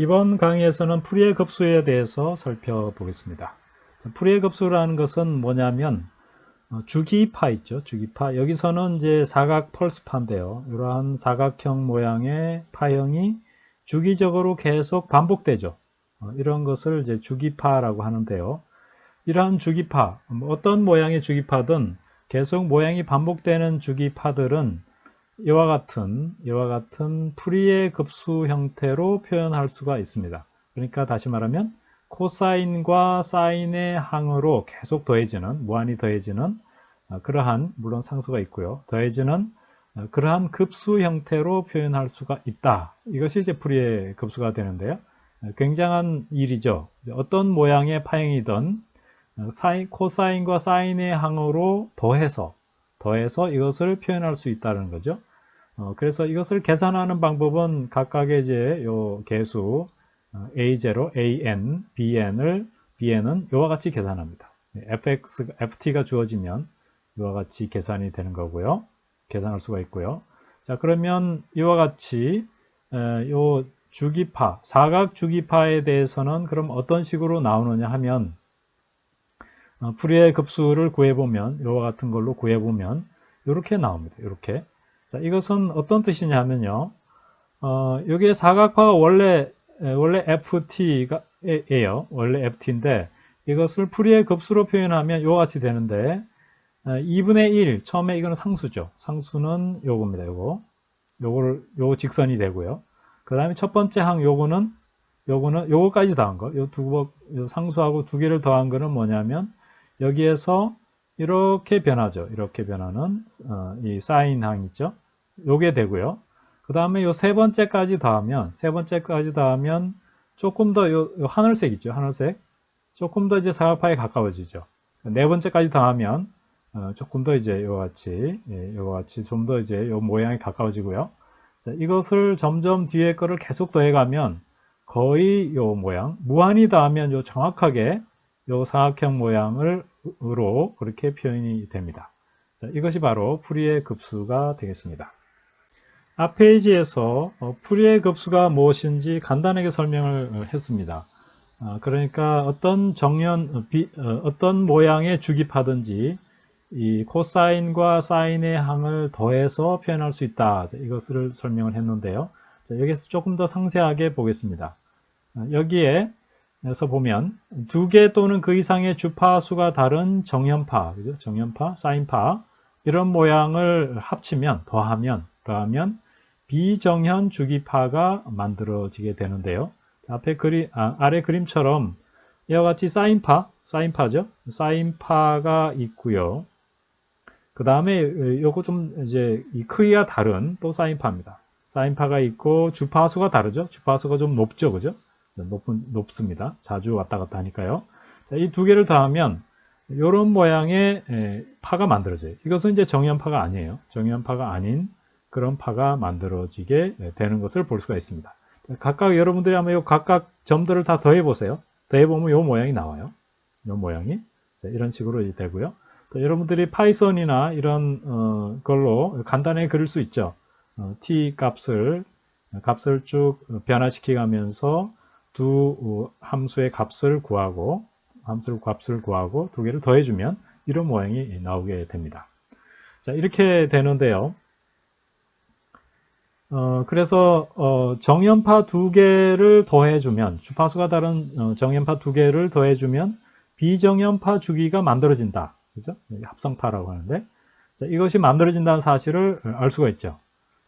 이번 강의에서는 풀이의 급수에 대해서 살펴보겠습니다. 풀이의 급수라는 것은 뭐냐면 어, 주기파 있죠. 주기파. 여기서는 이제 사각 펄스파인데요. 이러한 사각형 모양의 파형이 주기적으로 계속 반복되죠. 어, 이런 것을 이제 주기파라고 하는데요. 이러한 주기파, 뭐 어떤 모양의 주기파든 계속 모양이 반복되는 주기파들은 이와 같은 이와 같은 풀이의 급수 형태로 표현할 수가 있습니다. 그러니까 다시 말하면 코사인과 사인의 항으로 계속 더해지는 무한히 더해지는 어, 그러한 물론 상수가 있고요. 더해지는 어, 그러한 급수 형태로 표현할 수가 있다. 이것이 이제 풀이의 급수가 되는데요. 어, 굉장한 일이죠. 어떤 모양의 파형이든 사인, 코사인과 사인의 항으로 더해서 더해서 이것을 표현할 수 있다는 거죠. 어, 그래서 이것을 계산하는 방법은 각각의 이제 요 개수 어, a0, an, bn을 bn은 이와 같이 계산합니다. fx, ft가 주어지면 이와 같이 계산이 되는 거고요. 계산할 수가 있고요. 자 그러면 이와 같이 에, 요 주기파, 사각 주기파에 대해서는 그럼 어떤 식으로 나오느냐 하면 어, 풀이의 급수를 구해보면 이와 같은 걸로 구해보면 이렇게 나옵니다. 이렇게 자, 이것은 어떤 뜻이냐 하면요. 어, 여기에 사각파가 원래, 원래 FT가, 에요. 원래 FT인데, 이것을 풀이의 급수로 표현하면 이와 같이 되는데, 2분의 어, 1, 처음에 이거는 상수죠. 상수는 요겁니다. 요거. 요거를, 요 직선이 되고요. 그 다음에 첫 번째 항 요거는, 요거는, 요거까지 더한 거. 요 두, 요 상수하고 두 개를 더한 거는 뭐냐면, 여기에서 이렇게 변하죠. 이렇게 변하는 어, 이 사인항 있죠. 요게 되고요. 그 다음에 요 세 번째까지 더하면 세 번째까지 더하면 조금 더 요, 요 하늘색 있죠. 하늘색 조금 더 이제 사각파에 가까워지죠. 네 번째까지 더하면 어, 조금 더 이제 요 같이 예, 요 같이 좀 더 이제 요 모양이 가까워지고요. 자, 이것을 점점 뒤에 거를 계속 더해가면 거의 요 모양 무한히 더하면 요 정확하게 요 사각형 모양을 으로 그렇게 표현이 됩니다. 자, 이것이 바로 풀이의 급수가 되겠습니다. 앞 페이지에서 어, 풀이의 급수가 무엇인지 간단하게 설명을 어, 했습니다. 아, 그러니까 어떤 정연, 어, 어떤 모양의 주기파든지 이 코사인과 사인의 항을 더해서 표현할 수 있다. 이것을 설명을 했는데요. 여기서 조금 더 상세하게 보겠습니다. 여기에 에서 보면 두 개 또는 그 이상의 주파 수가 다른 정연파, 그죠? 정연파, 사인파 이런 모양을 합치면 더하면 더하면 비정현 주기파가 만들어지게 되는데요. 자, 앞에 그림 아, 아래 그림처럼 이와 같이 사인파, 사인파죠. 사인파가 있고요. 그 다음에 요거 좀 이제 이 크기가 다른 또 사인파입니다. 사인파가 있고 주파수가 다르죠. 주파수가 좀 높죠, 그죠? 높은, 높습니다. 자주 왔다 갔다 하니까요. 이 두 개를 더하면 이런 모양의 파가 만들어져요. 이것은 이제 정연파가 아니에요. 정연파가 아닌 그런 파가 만들어지게 되는 것을 볼 수가 있습니다. 각각 여러분들이 한번 이 각각 점들을 다 더해 보세요. 더해 보면 이 모양이 나와요. 이 모양이 이런 식으로 되고요. 여러분들이 파이썬이나 이런 어, 걸로 간단하게 그릴 수 있죠. 어, t 값을 값을 쭉 변화시키면서 두 어, 함수의 값을 구하고 함수를 값을 구하고 두 개를 더해주면 이런 모양이 나오게 됩니다. 자 이렇게 되는데요. 어, 그래서 어, 정연파 두 개를 더해주면 주파수가 다른 어, 정연파 두 개를 더해주면 비정연파 주기가 만들어진다. 그죠? 합성파라고 하는데 자, 이것이 만들어진다는 사실을 알 수가 있죠.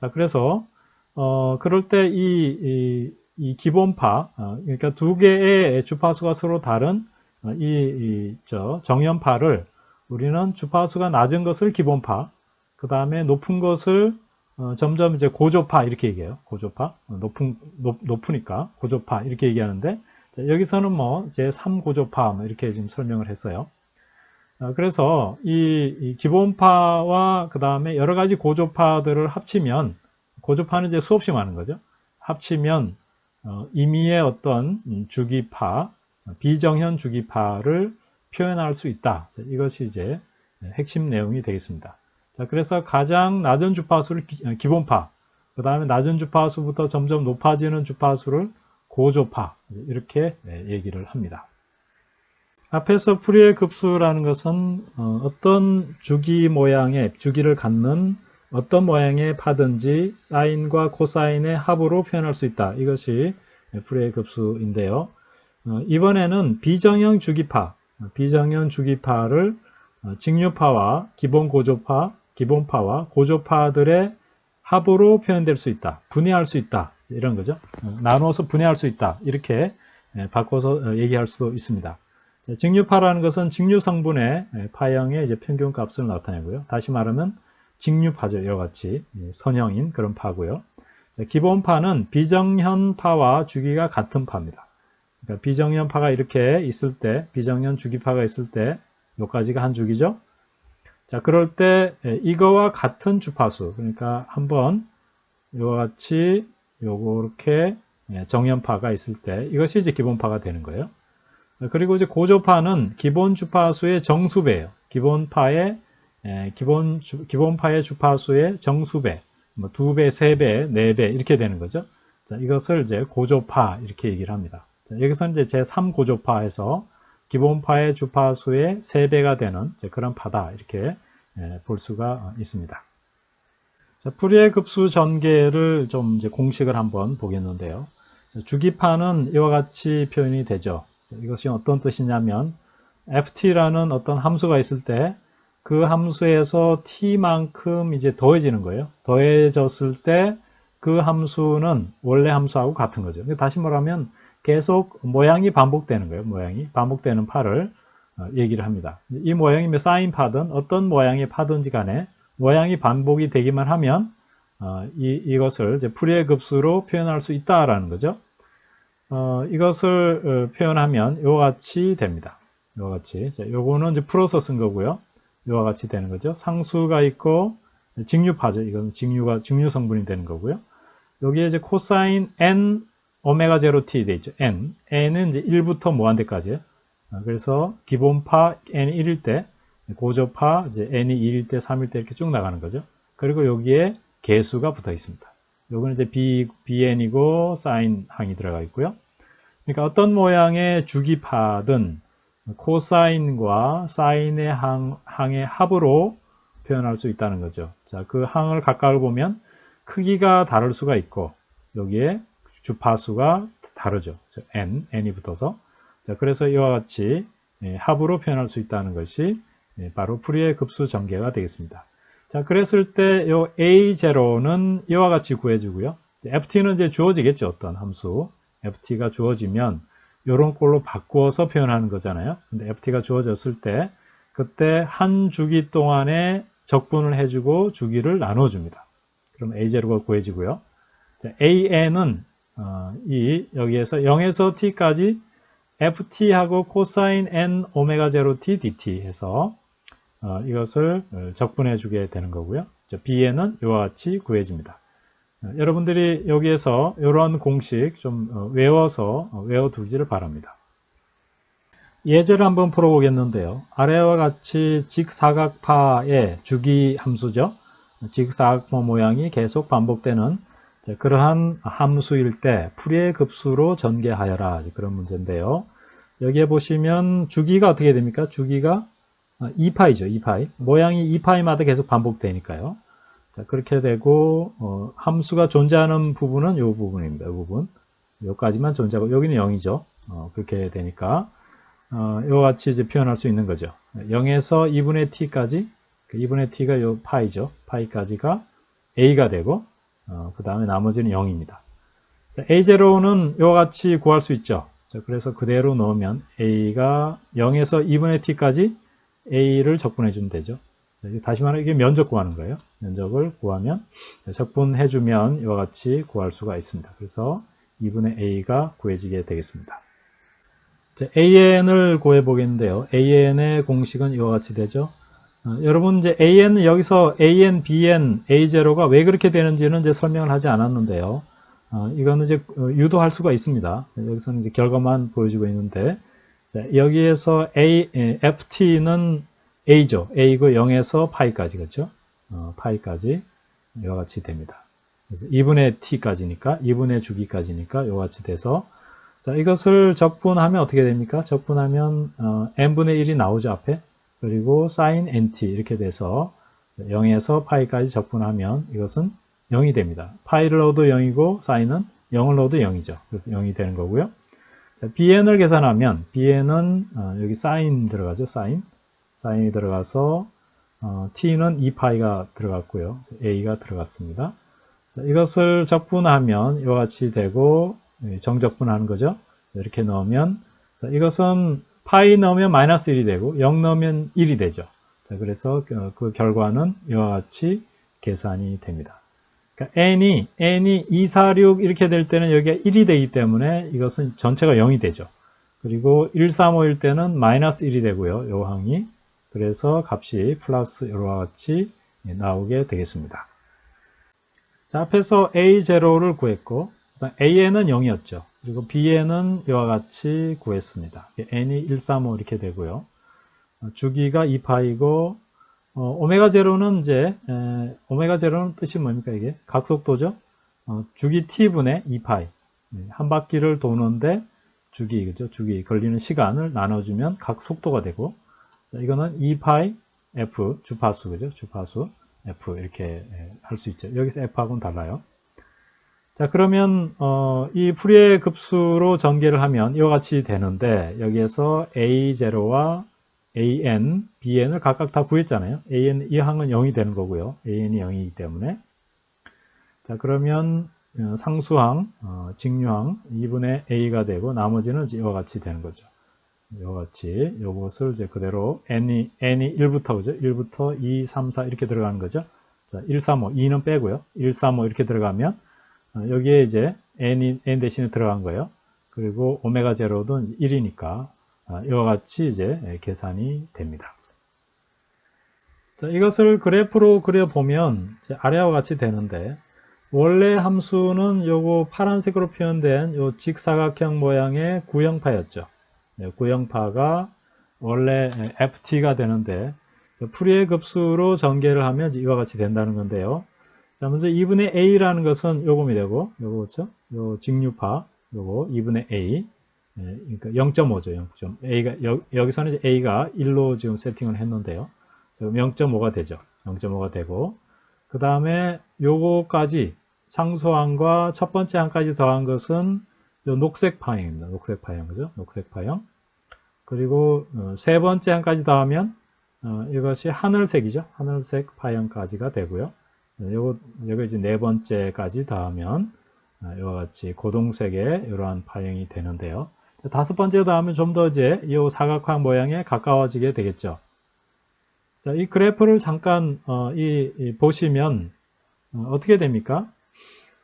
자 그래서 어, 그럴 때이 이 기본파, 어, 그러니까 두 개의 주파수가 서로 다른 어, 이, 이 저, 정연파를 우리는 주파수가 낮은 것을 기본파, 그 다음에 높은 것을 어, 점점 이제 고조파 이렇게 얘기해요. 고조파, 높은 높, 높으니까 고조파 이렇게 얘기하는데 자, 여기서는 뭐 이제 3고조파 뭐 이렇게 지금 설명을 했어요. 그래서 이, 이 기본파와 그 다음에 여러 가지 고조파들을 합치면 고조파는 이제 수없이 많은 거죠. 합치면 어, 임의의 어떤 주기파, 비정현 주기파를 표현할 수 있다. 이것이 이제 핵심 내용이 되겠습니다. 자, 그래서 가장 낮은 주파수를 기, 어, 본파그 다음에 낮은 주파수부터 점점 높아지는 주파수를 고조파 이렇게 예, 얘기를 합니다. 앞에서 풀이의 급수라는 것은 어, 떤 주기 모양의 주기를 갖는 어떤 모양의 파든지 사인과 코사인의 합으로 표현할 수 있다. 이것이 풀이의 급수인데요. 어, 이번에는 비정형 주기파, 비정형 주기파를 어, 직류파와 기본 고조파, 기본파와 고조파들의 합으로 표현될 수 있다. 분해할 수 있다. 이런 거죠. 어, 나누어서 분해할 수 있다. 이렇게 예, 바꿔서 어, 얘기할 수도 있습니다. 직류파라는 것은 직류 성분의 예, 파형의 평균 값을 나타내고요. 다시 말하면 직류파죠. 이와 같이 예, 선형인 그런 파고요. 기본파는 비정현파와 주기가 같은 파입니다. 그러니까 비정현파가 이렇게 있을 때, 비정현 주기파가 있을 때, 요까지가 한 주기죠. 자, 그럴 때 예, 이거와 같은 주파수, 그러니까 한번 이와 같이 요렇게 예, 정연파가 있을 때 이것이 이제 기본파가 되는 거예요. 그리고 이제 고조파는 기본 주파수의 정수배예요. 기본파의 예, 기본 주, 기본파의 주파수의 정수배, 뭐두 배, 세 배, 네배 이렇게 되는 거죠. 자, 이것을 이제 고조파 이렇게 얘기를 합니다. 자, 여기서 이제 제3 고조파에서 기본파의 주파수의 3배가 되는 그런 파다 이렇게 예, 볼 수가 있습니다. 자, 풀이의 급수 전개를 좀 이제 공식을 한번 보겠는데요. 자, 주기파는 이와 같이 표현이 되죠. 자, 이것이 어떤 뜻이냐면 ft라는 어떤 함수가 있을 때 그 함수에서 t만큼 이제 더해지는 거예요. 더해졌을 때 그 함수는 원래 함수하고 같은 거죠. 다시 말하면 계속 모양이 반복되는 거예요. 모양이 반복되는 파를 어, 얘기를 합니다. 이 모양이 뭐 사인 파든 어떤 모양의 파든지 간에 모양이 반복이 되기만 하면 어, 이, 이제 풀이의 급수로 표현할 수 있다라는 거죠. 어, 이것을 어, 표현하면 이와 같이 됩니다. 이와 같이. 자, 요거는 이제 풀어서 쓴 거고요. 이와 같이 되는 거죠. 상수가 있고 직류파죠. 이건 직류가 직류 성분이 되는 거고요. 여기에 이제 코사인 n 오메가 제로 t 돼 있죠. n. n은 이제 1부터 무한대까지예요. 아, 그래서 기본파 n이 1일 때, 고조파 이제 n이 2일 때, 3일 때 이렇게 쭉 나가는 거죠. 그리고 여기에 개수가 붙어 있습니다. 요거는 이제 b, bn이고 사인 항이 들어가 있고요. 그러니까 어떤 모양의 주기파든 코사인과 사인의 항, 항의 합으로 표현할 수 있다는 거죠. 자, 그 항을 각각을 보면 크기가 다를 수가 있고 여기에 주파수가 다르죠. n, n이 붙어서. 자, 그래서 이와 같이 예, 합으로 표현할 수 있다는 것이 예, 바로 풀이의 급수 전개가 되겠습니다. 자, 그랬을 때 요 a0는 이와 같이 구해주고요. ft는 이제 주어지겠죠. 어떤 함수. ft가 주어지면 이런 꼴로 바꾸어서 표현하는 거잖아요. 근데 ft가 주어졌을 때 그때 한 주기 동안에 적분을 해주고 주기를 나눠줍니다. 그럼 a0가 구해지고요. 자, an은 어, 이 여기에서 0에서 t까지 ft하고 코사인 n 오메가 제로 t dt 해서 어, 이것을 적분해 주게 되는 거고요. bn은 이와 같이 구해집니다. 어, 여러분들이 여기에서 이런 공식 좀 어, 외워서 어, 외워두기를 바랍니다. 예제를 한번 풀어보겠는데요. 아래와 같이 직사각파의 주기 함수죠. 직사각파 모양이 계속 반복되는 그러한 함수일 때 풀이의 급수로 전개하여라 그런 문제인데요. 여기에 보시면 주기가 어떻게 됩니까? 주기가 2파이죠. 2파이. 모양이 2파이마다 계속 반복되니까요. 자, 그렇게 되고 어, 함수가 존재하는 부분은 이 부분입니다. 이 부분. 여기까지만 존재하고 여기는 0이죠. 어, 그렇게 되니까 어, 이와 같이 이제 표현할 수 있는 거죠. 0에서 2분의 t까지 2분의 그 t가 요 파이죠. 파이까지가 a가 되고 어, 그 다음에 나머지는 0입니다. 자, A0는 이와 같이 구할 수 있죠. 자, 그래서 그대로 넣으면 A가 0에서 2분의 T까지 A를 적분해 주면 되죠. 자, 다시 말하면 이게 면적 구하는 거예요. 면적을 구하면 적분해 주면 이와 같이 구할 수가 있습니다. 그래서 2분의 A가 구해지게 되겠습니다. 자, AN을 구해 보겠는데요. AN의 공식은 이와 같이 되죠. 어, 여러분 이제 AN은 여기서 AN, BN, A0가 왜 그렇게 되는지는 이제 설명을 하지 않았는데요. 어, 이거는 이제 어, 유도할 수가 있습니다. 여기서는 이제 결과만 보여주고 있는데 자, 여기에서 A, FT는 A죠. A고 0에서 파이까지 그렇죠? 어, 파이까지 이와 같이 됩니다. 그래서 2분의 t까지니까 2분의 주기까지니까 이와 같이 돼서 자, 이것을 적분하면 어떻게 됩니까? 적분하면 어, n분의 1이 나오죠, 앞에. 그리고 sin nt 이렇게 돼서 0에서 파이까지 적분하면 이것은 0이 됩니다. 파이를 넣어도 0이고 sin은 0을 넣어도 0이죠. 그래서 0이 되는 거고요. 자, bn을 계산하면 bn은 어, 여기 sin 들어가죠. Sin이 들어가서 어, t는 2파이가 들어갔고요. a가 들어갔습니다. 자, 이것을 적분하면 이와 같이 되고 예, 정적분하는 거죠. 이렇게 넣으면 자, 이것은 파이 넣으면 마이너스 1이 되고 0 넣으면 1이 되죠. 자, 그래서 그, 그 결과는 이와 같이 계산이 됩니다. 그러니까 n이 n이 2, 4, 6 이렇게 될 때는 여기가 1이 되기 때문에 이것은 전체가 0이 되죠. 그리고 1, 3, 5일 때는 마이너스 1이 되고요. 요 항이 그래서 값이 플러스 이와 같이 나오게 되겠습니다. 자, 앞에서 A0를 구했고 A에는 0이었죠. 그리고 B에는 이와 같이 구했습니다. n이 1, 3, 5 이렇게 되고요. 어, 주기가 2파이고 어, 오메가 제로는 이제 에, 오메가 제로는 뜻이 뭡니까 이게 각속도죠. 어, 주기 t분의 2파이 한 바퀴를 도는데 주기 그죠? 주기 걸리는 시간을 나눠주면 각속도가 되고 자, 이거는 2파이 f 주파수 그죠? 주파수 f 이렇게 할 수 있죠. 여기서 f하고는 달라요. 자 그러면 어, 이 풀이의 급수로 전개를 하면 이와 같이 되는데 여기에서 a0와 an, bn을 각각 다 구했잖아요. an 이 항은 0이 되는 거고요. an이 0이기 때문에 자 그러면 어, 상수항, 어, 직류항 2분의 a가 되고 나머지는 이와 같이 되는 거죠. 이와 같이 요것을 이제 그대로 n이 n이 1부터 그죠? 1부터 2, 3, 4 이렇게 들어가는 거죠. 자, 1, 3, 5, 2는 빼고요. 1, 3, 5 이렇게 들어가면 어, 여기에 이제 n이 n 대신에 들어간 거예요. 그리고 오메가 제로도 1이니까 아, 이와 같이 이제 예, 계산이 됩니다. 자, 이것을 그래프로 그려보면 아래와 같이 되는데 원래 함수는 요거 파란색으로 표현된 요 직사각형 모양의 구형파였죠. 네, 구형파가 원래 ft가 되는데 풀이의 급수로 전개를 하면 이와 같이 된다는 건데요. 자, 먼저 2분의 a라는 것은 요금이 되고 요거 그렇죠? 요 직류파 요거 2분의 a 예, 그러니까 0.5죠. 0. A가 여, 기서는 A가 1로 지금 세팅을 했는데요. 0.5가 되죠. 0.5가 되고 그 다음에 요거까지 상수항과 첫 번째 항까지 더한 것은 녹색 파형입니다. 녹색 파형 그죠? 녹색 파형. 그리고 어, 세 번째 항까지 더하면 어, 이것이 하늘색이죠. 하늘색 파형까지가 되고요. 요거 여기 이제 네 번째까지 어, 이와 같이 고동색의 이러한 파형이 되는데요. 다섯 번째 더하면 좀더 이제 이 사각형 모양에 가까워지게 되겠죠. 자, 이 그래프를 잠깐 어, 이, 이 보시면 어, 떻게 됩니까?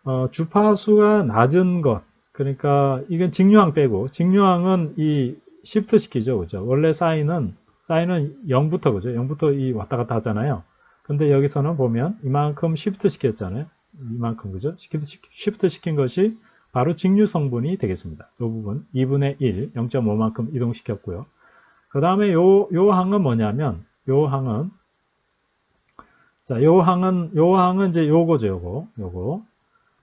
어, 주파수가 낮은 것 그러니까 이건 직류항 빼고 직류항은 이 시프트 시키죠. 그죠? 원래 사인은 사인은 0부터 그죠? 0부터 이 왔다 갔다 하잖아요. 근데 여기서는 보면 이만큼 시프트 시켰잖아요. 이만큼 그죠? 시프트 시킨 것이 바로 직류 성분이 되겠습니다. 이 부분 2분의 1, 0.5만큼 이동시켰고요. 그 다음에 요, 요 항은 뭐냐면 요 항은 자, 요 항은 요 항은 이제 요거죠, 요거. 요거.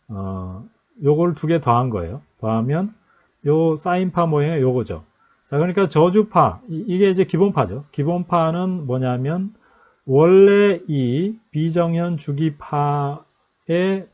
어, 요걸 두 개 더한 거예요. 더하면 요 사인파 모양의 요거죠. 자, 그러니까 저주파 이게 이제 기본파죠. 기본파는 뭐냐면 원래 이 비정현 주기파의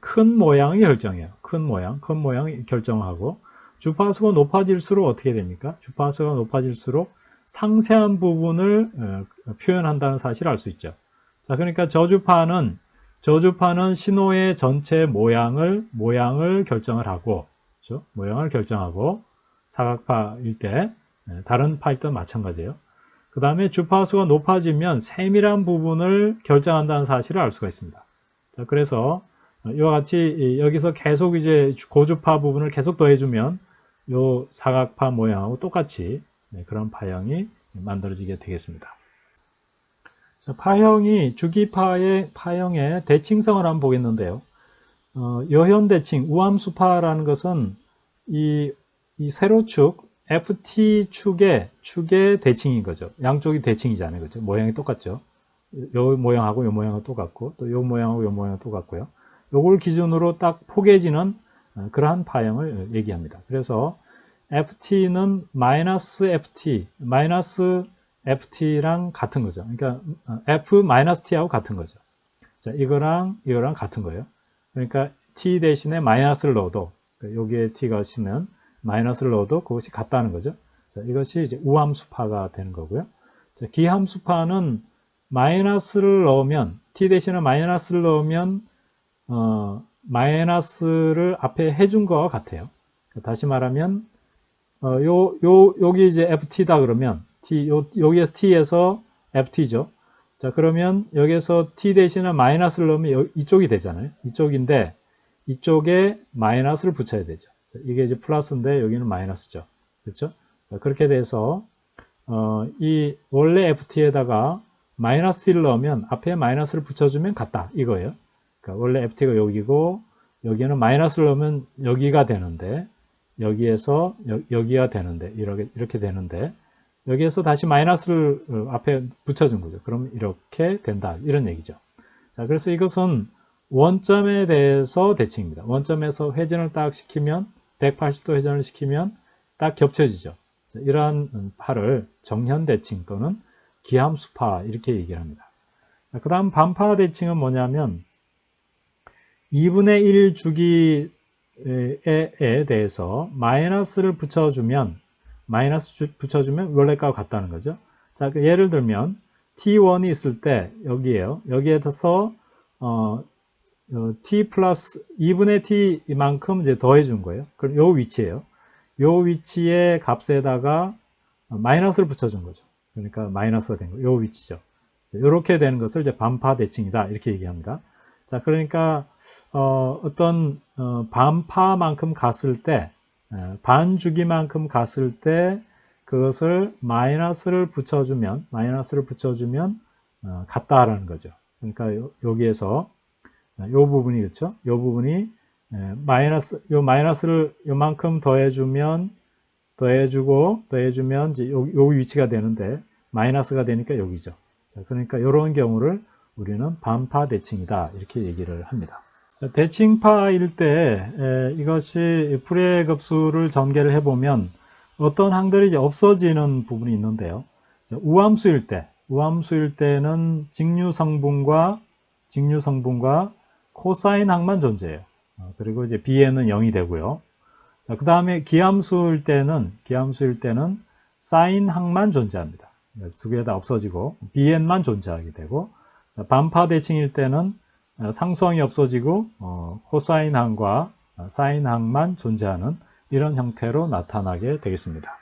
큰 모양이 결정해요. 큰 모양, 큰 모양이 결정하고 주파수가 높아질수록 어떻게 됩니까? 주파수가 높아질수록 상세한 부분을 어, 표현한다는 사실을 알 수 있죠. 자, 그러니까 저주파는 저주파는 신호의 전체 모양을 모양을 결정을 하고 그렇죠? 모양을 결정하고 사각파일 때 예, 다른 파일 때도 마찬가지예요. 그 다음에 주파수가 높아지면 세밀한 부분을 결정한다는 사실을 알 수가 있습니다. 자, 그래서 이와 같이 여기서 계속 이제 고주파 부분을 계속 더해주면 요 사각파 모양하고 똑같이 네, 그런 파형이 만들어지게 되겠습니다. 자, 파형이 주기파의 파형의 대칭성을 한번 보겠는데요. 어, 여현대칭, 우함수파라는 것은 이, 이 세로축, FT축의 축의 대칭인 거죠. 양쪽이 대칭이잖아요. 그죠? 모양이 똑같죠. 요 모양하고 요 모양은 똑같고, 또 요 모양하고 요 모양은 똑같고요. 요걸 기준으로 딱 포개지는 어, 그러한 파형을 얘기합니다. 그래서 ft는 마이너스 ft, 마이너스 ft랑 같은 거죠. 그러니까 어, f 마이너스 t하고 같은 거죠. 자, 이거랑 이거랑 같은 거예요. 그러니까 t 대신에 마이너스를 넣어도 그러니까 여기에 t가 있으면 마이너스를 넣어도 그것이 같다는 거죠. 자, 이것이 이제 우함수파가 되는 거고요. 자, 기함수파는 마이너스를 넣으면 t 대신에 마이너스를 넣으면 어, 마이너스를 앞에 해준 거와 같아요. 다시 말하면 어, 요, 요, 여기 이제 ft다 그러면 t, 요, 여기에서 t에서 ft죠. 자, 그러면 여기에서 t 대신에 마이너스를 넣으면 여- 이쪽이 되잖아요. 이쪽인데 이쪽에 마이너스를 붙여야 되죠. 자, 이게 이제 플러스인데 여기는 마이너스죠. 그렇죠? 자, 그렇게 돼서 어, 이 원래 ft에다가 마이너스 t를 넣으면 앞에 마이너스를 붙여주면 같다 이거예요. 그러니까 원래 ft가 여기고 여기는 마이너스를 넣으면 여기가 되는데 여기에서 여, 기가 되는데 이렇게 이렇게 되는데 여기에서 다시 마이너스를 어, 앞에 붙여준 거죠. 그럼 이렇게 된다 이런 얘기죠. 자, 그래서 이것은 원점에 대해서 대칭입니다. 원점에서 회전을 딱 시키면 180도 회전을 시키면 딱 겹쳐지죠. 자, 이러한 파를 정현 대칭 또는 기함수파 이렇게 얘기를 합니다. 자, 그 다음 반파 대칭은 뭐냐면 2분의 1 주기에 에 대해서 마이너스를 붙여주면 마이너스 주- 붙여주면 원래값과 같다는 거죠. 자, 그 예를 들면 t1이 있을 때 여기에요. 여기에서 어, 어, t 플러스 2분의 t만큼 이제 더해 준 거예요. 그럼 요 위치예요. 요 위치의 값에다가 마이너스를 붙여준 거죠. 그러니까 마이너스가 된 거. 요 위치죠. 이렇게 되는 것을 이제 반파 대칭이다 이렇게 얘기합니다. 자, 그러니까 어, 떤 반파만큼 갔을 때 에, 반 주기만큼 갔을 때 그것을 마이너스를 붙여주면 마이너스를 붙여주면 어, 같다라는 거죠. 그러니까 요, 여기에서 어, 요 부분이 그렇죠. 요 부분이 에, 마이너스 요 마이너스를 요만큼 더해주면 더해주고 더해주면 이제 요, 요 위치가 되는데 마이너스가 되니까 여기죠. 자, 그러니까 이런 경우를 우리는 반파 대칭이다 이렇게 얘기를 합니다. 자, 대칭파일 때 에, 이것이 풀의 급수를 전개를 해보면 어떤 항들이 없어지는 부분이 있는데요. 자, 우함수일 때, 우함수일 때는 직류 성분과 직류 성분과 코사인 항만 존재해요. 어, 그리고 이제 bn은 0이 되고요. 자, 그 다음에 기함수일 때는 기함수일 때는 사인 항만 존재합니다. 두 개 다 없어지고 bn만 존재하게 되고 자, 반파 대칭일 때는 어, 상수항이 없어지고 어, 코사인 항과 어, 사인 항만 존재하는 이런 형태로 나타나게 되겠습니다.